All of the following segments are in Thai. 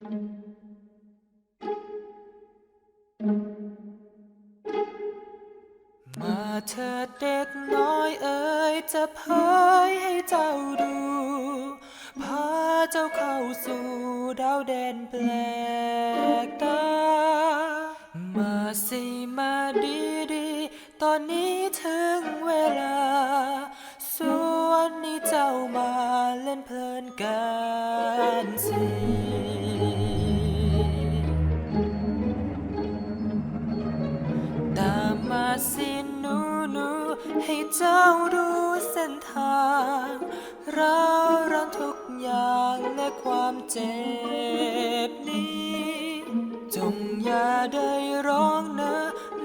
มาเถิดเด็กน้อยเอ๋ยจะพายให้เจ้าดู พาเจ้าเข้าสู่ดาวแดนแปลกตา มาสิมาดีดีตอนนี้ถึงเวลาส่วนนี้เจ้ามาเล่นเพลินกันสิ เจ้าดูเส้นทางร้าวรานทุกอย่างและความเจ็บนี้จงอย่าได้ร้องนะ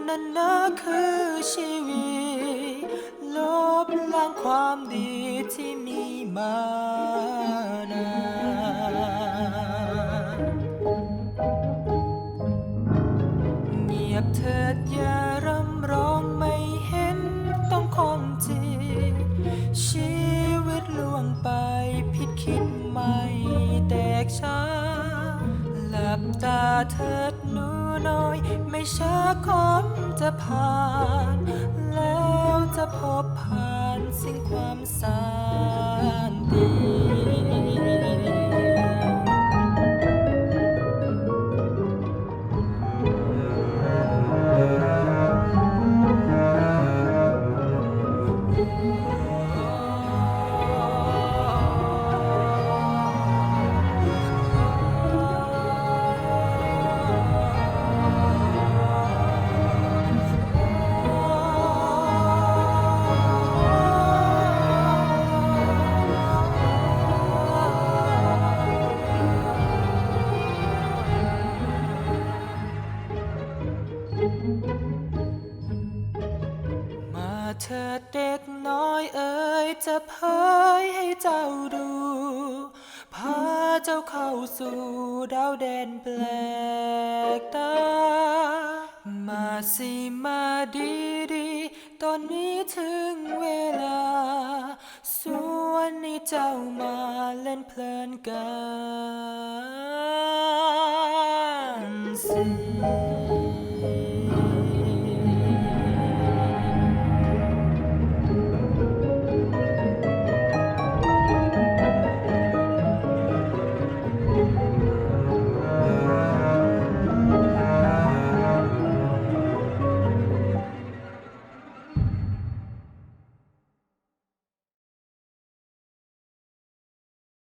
นั่นนะคือชีวิต ลบล้างความดีที่มีมานาเงียบเถิดอย่า ตาเถิดหนูน้อย ไม่ช้าคมจะผ่าน แล้วจะพบผ่านสิ่งความสา เถิดเด็กน้อยเอ๋ยจะพายให้เจ้าดู พาเจ้าเข้าสู่ดาวแดนแปลกตา มาสิมาดีดีๆตอนนี้ถึงเวลา สวนนี้เจ้ามาเล่นเพลินกันสิ